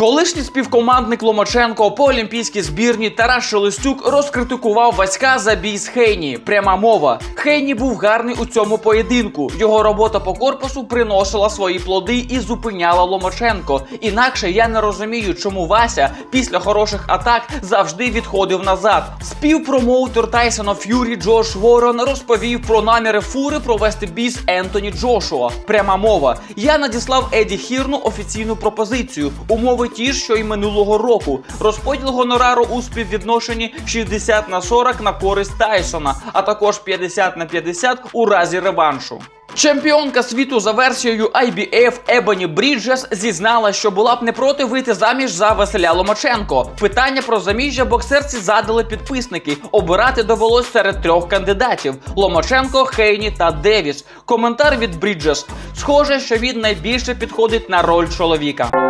Колишній співкомандник Ломаченко по олімпійській збірні Тарас Шелестюк розкритикував Васька за бій з Хейні. Пряма мова. Хейні був гарний у цьому поєдинку. Його робота по корпусу приносила свої плоди і зупиняла Ломаченко. Інакше я не розумію, чому Вася після хороших атак завжди відходив назад. Співпромоутер Тайсона Ф'юрі Джош Ворон розповів про наміри фури провести бій з Ентоні Джошуа. Пряма мова. Я надіслав Еді Хірну офіційну пропозицію. Умови ті ж, що й минулого року. Розподіл гонорару у співвідношенні 60 на 40 на користь Тайсона, а також 50 на 50 у разі реваншу. Чемпіонка світу за версією IBF Ебоні Бріджес зізнала, що була б не проти вийти заміж за Василя Ломаченко. Питання про заміжжя боксерці задали підписники. Обирати довелось серед трьох кандидатів: Ломаченко, Хейні та Девіс. Коментар від Бріджес. Схоже, що він найбільше підходить на роль чоловіка.